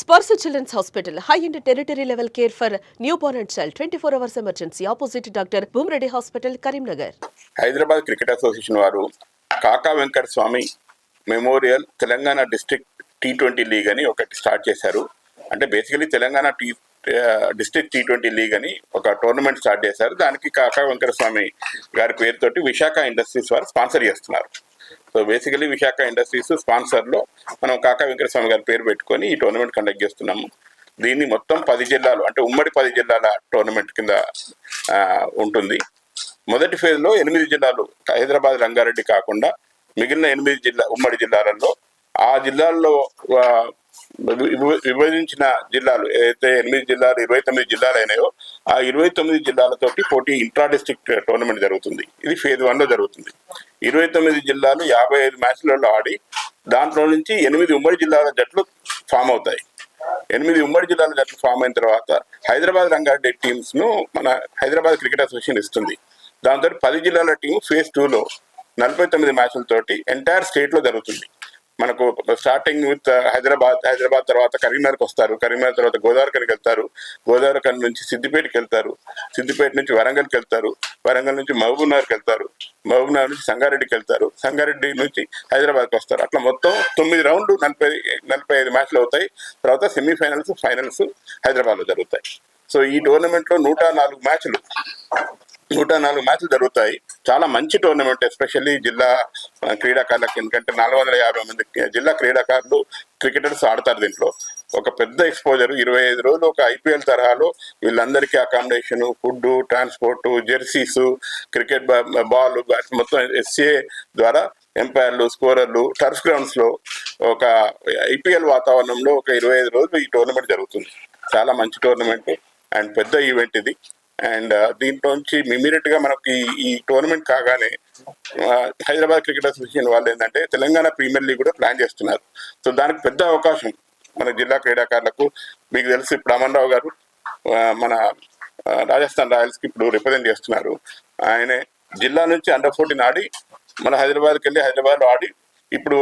Sparsha children's hospital high and tertiary level care for new born and child twenty four hours emergency opposite doctor Bhumareddy hospital Karimnagar Hyderabad cricket association వారు Kaka Venkata Swamy memorial Telangana district T twenty league అని ఒకటి start చేశారు. అంటే basically Telangana T district T twenty league అని ఒక tournament start చేశారు. దానికి కాకా వెంకట స్వామి గారి పేరుతోటి విశాఖ ఇండస్ట్రీస్ వారు స్పాన్సర్ చేస్తున్నారు. సో బేసికలీ విశాఖ ఇండస్ట్రీస్ స్పాన్సర్లో మనం కాకా వెంకటస్వామి గారి పేరు పెట్టుకొని ఈ టోర్నమెంట్ కండక్ట్ చేస్తున్నాము. దీన్ని మొత్తం పది జిల్లాలు అంటే ఉమ్మడి పది జిల్లాల టోర్నమెంట్ కింద ఉంటుంది. మొదటి ఫేజ్లో ఎనిమిది జిల్లాలు హైదరాబాద్ రంగారెడ్డి కాకుండా మిగిలిన ఎనిమిది జిల్లా ఉమ్మడి జిల్లాలలో ఆ జిల్లాల్లో విభజించిన జిల్లాలు ఏదైతే ఎనిమిది జిల్లాలు ఇరవై తొమ్మిది జిల్లాలు అయినాయో ఆ ఇరవై తొమ్మిది జిల్లాలతోటి పోటీ ఇంట్రా డిస్ట్రిక్ట్ టోర్నమెంట్ జరుగుతుంది. ఇది ఫేజ్ వన్లో జరుగుతుంది. ఇరవై తొమ్మిది జిల్లాలు యాభై ఐదు మ్యాచ్లలో ఆడి దాంట్లో నుంచి ఎనిమిది ఉమ్మడి జిల్లాల జట్లు ఫామ్ అవుతాయి. ఎనిమిది ఉమ్మడి జిల్లాల జట్లు ఫామ్ అయిన తర్వాత హైదరాబాద్ రంగారెడ్డి టీమ్స్ను మన హైదరాబాద్ క్రికెట్ అసోసియేషన్ ఇస్తుంది. దాంతో పది జిల్లాల టీం ఫేజ్ టూలో నలభై తొమ్మిది మ్యాచ్లతోటి ఎంటైర్ స్టేట్లో జరుగుతుంది. మనకు starting with uh, Hyderabad Hyderabad తర్వాత కరీంనగర్కి వస్తారు. కరీంనగర్ తర్వాత గోదావరికనికి వెళ్తారు. గోదావరికన్ నుంచి సిద్దిపేటకి వెళ్తారు. సిద్దిపేట నుంచి వరంగల్కి వెళ్తారు. వరంగల్ నుంచి మహబూబ్నగర్కి వెళ్తారు. మహబూబ్నగర్ నుంచి సంగారెడ్డికి వెళ్తారు. సంగారెడ్డి నుంచి హైదరాబాద్కి వస్తారు. అట్లా మొత్తం తొమ్మిది రౌండ్లు నలభై నలభై ఐదు మ్యాచ్లు అవుతాయి. తర్వాత సెమీఫైనల్స్ ఫైనల్స్ హైదరాబాద్లో జరుగుతాయి. సో ఈ టోర్నమెంట్లో నూట నాలుగు మ్యాచ్లు నూట నాలుగు మ్యాచ్లు జరుగుతాయి. చాలా మంచి టోర్నమెంట్ ఎస్పెషల్లీ జిల్లా క్రీడాకారులకు. ఎందుకంటే నాలుగు వందల యాభై మంది జిల్లా క్రీడాకారులు క్రికెటర్స్ ఆడతారు దీంట్లో. ఒక పెద్ద ఎక్స్పోజర్ ఇరవై ఐదు రోజులు ఒక ఐపీఎల్ తరహాలో వీళ్ళందరికీ accommodation food transport jerseys cricket ball bats మొత్తం ఎస్సీఏ ద్వారా ఎంపైర్లు స్కోరర్లు టర్ఫ్ గ్రౌండ్స్లో ఒక ఐపీఎల్ వాతావరణంలో ఒక ఇరవై ఐదు రోజులు ఈ టోర్నమెంట్ జరుగుతుంది. చాలా మంచి టోర్నమెంట్ అండ్ పెద్ద ఈవెంట్ ఇది. అండ్ దీంట్లోంచి ఇమీడియట్గా మనకి ఈ టోర్నమెంట్ కాగానే హైదరాబాద్ క్రికెట్ అసోసియేషన్ వాళ్ళు ఏంటంటే తెలంగాణ ప్రీమియర్ లీగ్ కూడా ప్లాన్ చేస్తున్నారు. సో దానికి పెద్ద అవకాశం మన జిల్లా క్రీడాకారులకు. మీకు తెలిసి ఇప్పుడు అమన్ రావు గారు మన రాజస్థాన్ రాయల్స్కి ఇప్పుడు రిప్రజెంట్ చేస్తున్నారు. ఆయనే జిల్లా నుంచి అండర్ ఫోర్టీన్ ఆడి మన హైదరాబాద్కి వెళ్ళి హైదరాబాద్లో ఆడి ఇప్పుడు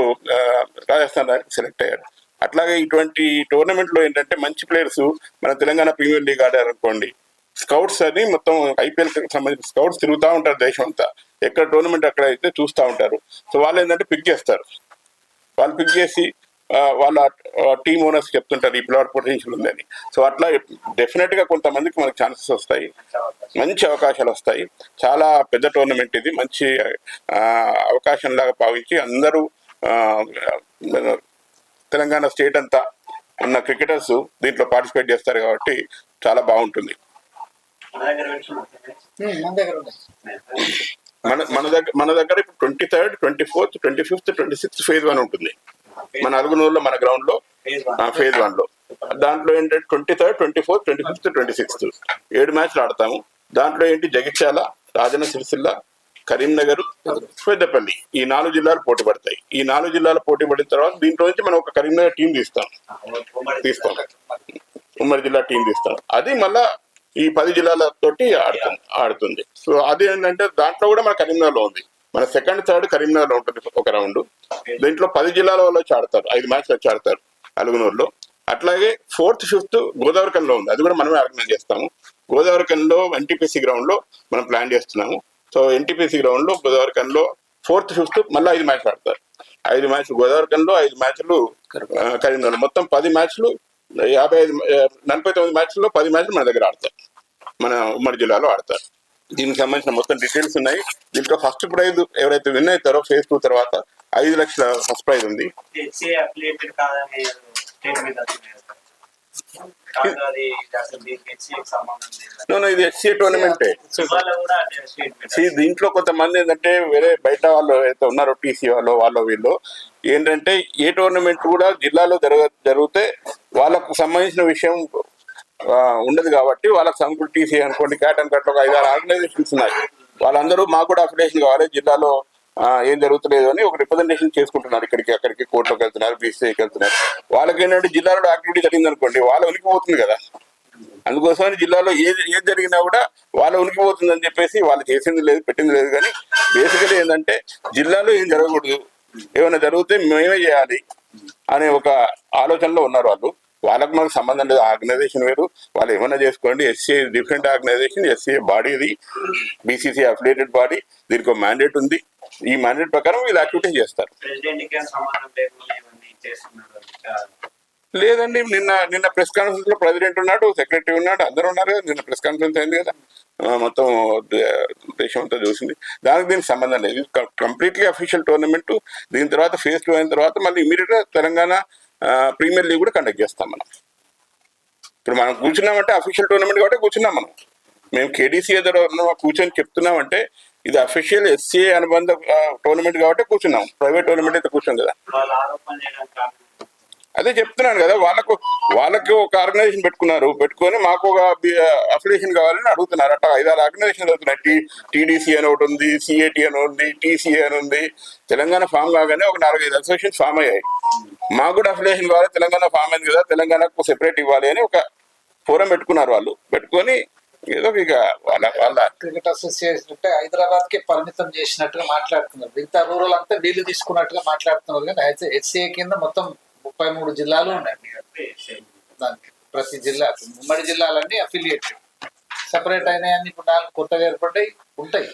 రాజస్థాన్ రాయల్స్ సెలెక్ట్ అయ్యాడు. అట్లాగే ఇటువంటి టోర్నమెంట్లో ఏంటంటే మంచి ప్లేయర్స్ మన తెలంగాణ ప్రీమియర్ లీగ్ ఆడారు అనుకోండి స్కౌట్స్ అని మొత్తం ఐపీఎల్ సంబంధించిన స్కౌట్స్ తిరుగుతూ ఉంటారు దేశం అంతా ఎక్కడ టోర్నమెంట్ అక్కడ అయితే చూస్తూ ఉంటారు. సో వాళ్ళు ఏంటంటే పిక్ చేస్తారు. వాళ్ళు పిక్ చేసి వాళ్ళ టీమ్ ఓనర్స్ చెప్తుంటారు ఈ ప్లాట్ పొటెన్షియల్ ఉందని. సో అట్లా డెఫినెట్గా కొంతమందికి మనకు ఛాన్సెస్ వస్తాయి. మంచి అవకాశాలు వస్తాయి. చాలా పెద్ద టోర్నమెంట్ ఇది. మంచి అవకాశంలాగా అవకాశం లాగా భావించి అందరూ తెలంగాణ స్టేట్ అంతా ఉన్న క్రికెటర్స్ దీంట్లో పార్టిసిపేట్ చేస్తారు కాబట్టి చాలా బాగుంటుంది. మన దగ్గర ఉన్నాయి మన మన దగ్గర మన దగ్గర ఇప్పుడు twenty third twenty fourth twenty fifth twenty sixth phase one ఉంటుంది. మన అరుగునూరులో మన గ్రౌండ్లో ఫేజ్ వన్లో. దాంట్లో ఏంటంటే twenty third twenty fourth twenty fifth twenty sixth ఏడు మ్యాచ్లు ఆడతాము. దాంట్లో ఏంటి? జగిత్యాల రాజన్న సిరిసిల్ల కరీంనగర్ పెద్దపల్లి. ఈ నాలుగు జిల్లాలు పోటీ పడతాయి. ఈ నాలుగు జిల్లాలు పోటీ పడిన తర్వాత దీంట్లో నుంచి మనం ఒక కరీంనగర్ టీం తీస్తాం. తీస్తాం. ఉమ్మడి జిల్లా టీం తీస్తాం. అది మళ్ళా ఈ పది జిల్లాలతోటి ఆడుతుంది ఆడుతుంది. సో అది ఏంటంటే దాంట్లో కూడా మన కరీంనగర్లో ఉంది. మన సెకండ్ థర్డ్ కరీంనగర్లో ఉంటుంది ఒక రౌండ్. దీంట్లో పది జిల్లాల వాళ్ళు వచ్చి ఆడతారు ఐదు మ్యాచ్లు వచ్చి ఆడతారు అలుగునూరులో. అట్లాగే ఫోర్త్ ఫిఫ్త్ గోదావరికంలో ఉంది. అది కూడా మనమే ఆర్గనైజ్ చేస్తాము. గోదావరికంలో ఎన్టీపీసీ గ్రౌండ్లో మనం ప్లాన్ చేస్తున్నాము. సో ఎన్టీపీసీ గ్రౌండ్లో గోదావరికంలో ఫోర్త్ ఫిఫ్త్ మళ్ళీ ఐదు మ్యాచ్లు ఆడతారు. ఐదు మ్యాచ్లు గోదావరికంలో ఐదు మ్యాచ్లు కరీంనగర్. మొత్తం పది మ్యాచ్లు యాభై ఐదు నలభై తొమ్మిది మ్యాచ్ల్లో పది మ్యాచ్లు మన దగ్గర ఆడతారు. మన ఉమ్మడి జిల్లాలో ఆడతారు. దీనికి సంబంధించిన మొత్తం డీటెయిల్స్ ఉన్నాయి. దీంట్లో ఫస్ట్ ప్రైజ్ ఎవరైతే విన్ అవుతారో ఫేజ్ టూ తర్వాత ఐదు లక్షల ఫస్ట్ ప్రైజ్ ఉంది. ఇది ఎస్సీ టోర్నమెంటే దీంట్లో కొంతమంది ఏంటంటే వేరే బయట వాళ్ళు అయితే ఉన్నారో టీసీ వాళ్ళు వాళ్ళు వీళ్ళు ఏంటంటే ఏ టోర్నమెంట్ కూడా జిల్లాలో జరగ జరిగితే వాళ్ళకు సంబంధించిన విషయం ఉండదు కాబట్టి వాళ్ళకి సంకుల్ టీసీ అనుకోండి క్యాట్ అండ్ కట్ ఒక ఐదారు ఆర్గనైజేషన్స్ ఉన్నాయి. వాళ్ళందరూ మాకు కూడా అఫిలియేషన్ కావాలి జిల్లాలో ఏం జరుగుతలేదు అని ఒక రిప్రజెంటేషన్ చేసుకుంటున్నారు ఇక్కడికి అక్కడికి కోర్టులోకి వెళ్తున్నారు బీసీఐకి వెళ్తున్నారు. వాళ్ళకి ఏంటంటే జిల్లాలో యాక్టివిటీ జరిగింది అనుకోండి వాళ్ళ ఉనికిపోతుంది కదా. అందుకోసమని జిల్లాలో ఏది ఏది జరిగినా కూడా వాళ్ళ ఉనికిపోతుంది అని చెప్పేసి వాళ్ళు చేసింది లేదు పెట్టింది లేదు కానీ బేసికలీ ఏంటంటే జిల్లాలో ఏం జరగకూడదు. ఏమైనా జరిగితే మేమే చేయాలి అనే ఒక ఆలోచనలో ఉన్నారు వాళ్ళు. వాళ్ళకు మనకు సంబంధం లేదు. ఆర్గనైజేషన్ వేరు. వాళ్ళు ఏమన్నా చేసుకోండి. SC different organisation SC body ఇది. బీసీసీ అఫిలియేటెడ్ బాడీ దీనికి ఒక మ్యాండేట్ ఉంది. ఈ మ్యాండేట్ ప్రకారం వీళ్ళు యాక్టివిటీస్ చేస్తారు. లేదండి. నిన్న నిన్న ప్రెస్ కాన్ఫరెన్స్లో ప్రెసిడెంట్ ఉన్నాడు సెక్రటరీ ఉన్నాడు అందరూ ఉన్నారు కదా. నిన్న ప్రెస్ కాన్ఫరెన్స్ అయింది కదా. మొత్తం దేశం అంతా చూసింది. దానికి దీనికి సంబంధం లేదు. కంప్లీట్లీ అఫీషియల్ టోర్నమెంట్ దీని తర్వాత ఫేజ్ టూ అయిన తర్వాత మళ్ళీ ఇమీడియట్గా తెలంగాణ ప్రీమియర్ లీగ్ కూడా కండక్ట్ చేస్తాం మనం. ఇప్పుడు మనం కూర్చున్నామంటే అఫీషియల్ టోర్నమెంట్ కాబట్టి కూర్చున్నాం మనం. మేము కేడీసీ ఎదురు కూర్చొని చెప్తున్నామంటే ఇది అఫీషియల్ ఎస్సీఏ అనుబంధ టోర్నమెంట్ కాబట్టి కూర్చున్నాం. ప్రైవేట్ టోర్నమెంట్ అయితే కూర్చోం కదా. అదే చెప్తున్నాను కదా వాళ్ళకు వాళ్ళకి ఒక ఆర్గనైజేషన్ పెట్టుకున్నారు. పెట్టుకొని మాకు ఒక అఫిలియేషన్ కావాలని అడుగుతున్నారు. అట్లా ఐదారు ఆర్గనైజేషన్ అవుతున్నాయి. టీ టీడీసీ అని ఒకటి ఉంది సిఏటి అని ఉంది టీసీఏ అని ఉంది. తెలంగాణ ఫామ్ కాగానే ఒక నాలుగైదు అసోసియేషన్ ఫామ్ అయ్యాయి. మాకు కూడా అఫిలియేషన్ కావాలి తెలంగాణ ఫామ్ అయింది కదా తెలంగాణకు సెపరేట్ ఇవ్వాలి అని ఒక ఫోరం పెట్టుకున్నారు వాళ్ళు. పెట్టుకొని ఏదో ఇక వాళ్ళ వాళ్ళ క్రికెట్ అసోసియేషన్ అంటే హైదరాబాద్కి పరిమితం చేసినట్టుగా మాట్లాడుతున్నారు. మిగతా రూరల్ అంతా వీళ్ళు తీసుకున్నట్టుగా మాట్లాడుతున్నారు. కానీ అయితే కింద మొత్తం ముప్పై మూడు జిల్లాలు ఉన్నాయి. దానికి ప్రతి జిల్లా ఉమ్మడి జిల్లాలన్నీ అఫిలియేటెడ్ సెపరేట్ అయినాయని ఇప్పుడు నాలుగు కొత్తగా ఏర్పడ్డాయి ఉంటాయి.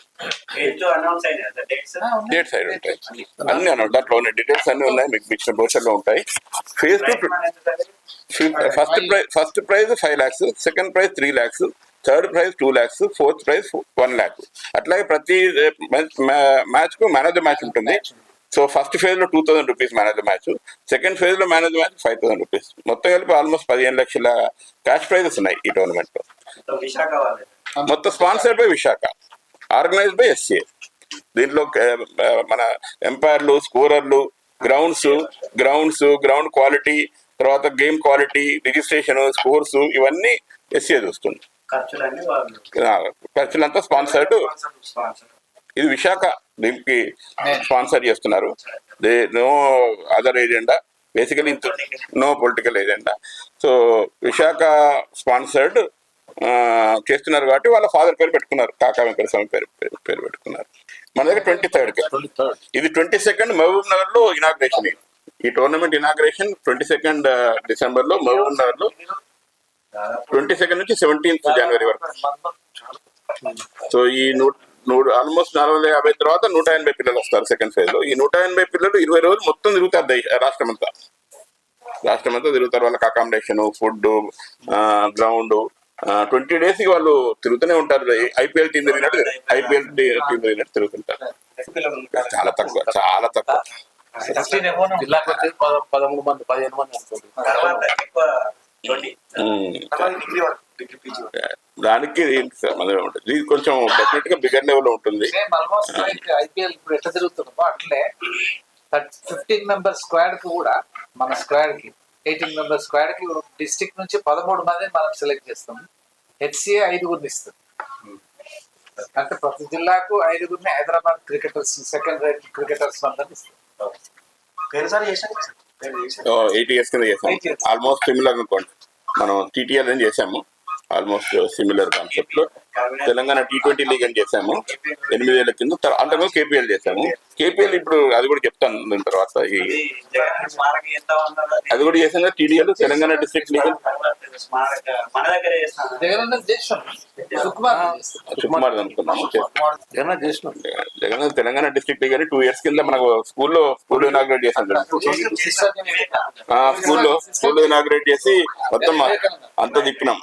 డేట్స్ సైడ్ ఉంటాయి. అన్ని దాంట్లో ఉన్న డీటెయిల్స్ అన్ని ఉన్నాయి మీకు ఇచ్చిన బ్రోషర్లో ఉంటాయి. Phase two first prize first prize five lakhs second prize three lakhs third prize two lakhs fourth prize one lakh అట్లాగే ప్రతి మ్యాచ్కు మ్యాన్ ఆఫ్ ద మ్యాచ్ ఉంటుంది. సో ఫస్ట్ ఫేజ్లో two thousand rupees the match second ఫేజ్లో man of the match five thousand rupees మొత్తం కలిపి almost పదిహేను లక్షల క్యాష్ ప్రైజెస్ ఉన్నాయి ఈ టోర్నమెంట్లో. విశాఖ వాళ్ళే మొత్తం sponsored by Visakha. Organised by SCA దీంట్లో మన ఎంపైర్లు స్కోరర్లు గ్రౌండ్స్ గ్రౌండ్స్ గ్రౌండ్ క్వాలిటీ తర్వాత గేమ్ క్వాలిటీ రిజిస్ట్రేషన్ స్కోర్స్ ఇవన్నీ ఎస్సీఏ చూస్తుంది. ఖర్చులంతా స్పాన్సర్డ్ స్పాన్సర్ ఇది విశాఖ దీనికి స్పాన్సర్ చేస్తున్నారు. They no other agenda basically no political agenda. So Visakha sponsored చేస్తున్నారు కాబట్టి వాళ్ళ ఫాదర్ పేరు పెట్టుకున్నారు కాకా వెంకట స్వామి పేరు పేరు- పేరు పెట్టుకున్నారు. మన దగ్గర ట్వంటీ థర్డ్ ఇది ట్వంటీ సెకండ్ మహబూబ్ నగర్లో ఇనాగ్రేషన్ ఈ టోర్నమెంట్ ఇనాగ్రేషన్ ట్వంటీ సెకండ్ డిసెంబర్లో మహబూబ్ నగర్లో ట్వంటీ సెకండ్ నుంచి సెవెంటీన్త్ జనవరి వరకు. సో ఈ నూట నూట ఆల్మోస్ట్ వందల యాభై తర్వాత నూట ఎనభై పిల్లలు వస్తారు సెకండ్ ఫేజ్లో. ఈ నూట ఎనభై పిల్లలు ఇరవై రోజులు మొత్తం తిరుగుతారు దేశ- రాష్ట్రం అంతా. రాష్ట్రం అంతా తిరుగుతారు. వాళ్ళకి అకామిడేషన్ ఫుడ్ గ్రౌండ్ ట్వంటీ డేస్కి వాళ్ళు తిరుగుతూనే ఉంటారు. ఐపీఎల్ టీం తిరిగినట్టు ఐపీఎల్ టీం తిరిగినట్టు తిరుగుతుంటారు. చాలా తక్కువ చాలా తక్కువ. పదమూడు మంది పదిహేను మంది దానికి దీనికి సంబంధం ఉంటుంది ఇది కొంచెం డెఫినెట్గా బిగర్ లెవెల్లో ఉంటుంది. సేమ్ ఆల్మోస్ట్ లైక్ ఐపీఎల్ ఇప్పుడు ఎట్లా జరుగుతుందో అట్లే. ఫిఫ్టీన్ మెంబర్ స్క్వాడ్కి కూడా మన స్క్వాడ్కి ఎయిటీన్ మెంబర్ స్క్వాడ్కి డిస్ట్రిక్ట్ నుంచి పదమూడు మంది మనం సెలెక్ట్ చేస్తాం. హెచ్సిఏ ఐదుగురిని ఇస్తుంది అంటే ప్రతి జిల్లాకు ఐదుగురిని Hyderabad cricketers second rate cricketers అందరిని చేశాను ఎయిట్ ఇయర్స్ కింద చేసాము Eight years. ఆల్మోస్ట్ సిమిలర్ అనుకోండి. మనం టీటీఆర్ అని చేసాము ఆల్మోస్ట్ సిమిలర్ కాన్సెప్ట్లో తెలంగాణ టీ ట్వంటీ లీగ్ అని చేసాము ఎనిమిదేళ్ళ కింద తర్వా- అంతకుముందు కేపీఎల్ చేసాము కేపీఎల్ ఇప్పుడు అది కూడా చెప్తాను దీని తర్వాత అది కూడా చేసాను TDL Telangana district league Sukumar అనుకున్నాము జగన్ తెలంగాణ డిస్ట్రిక్ట్ లీగ్ అని టూ ఇయర్స్ కింద మనకు స్కూల్లో స్కూల్లో ఇనాగ్రేట్ ఆ స్కూల్లో స్కూల్లో ఇనాగ్రేట్ చేసి మొత్తం అంతా తిప్పినాం.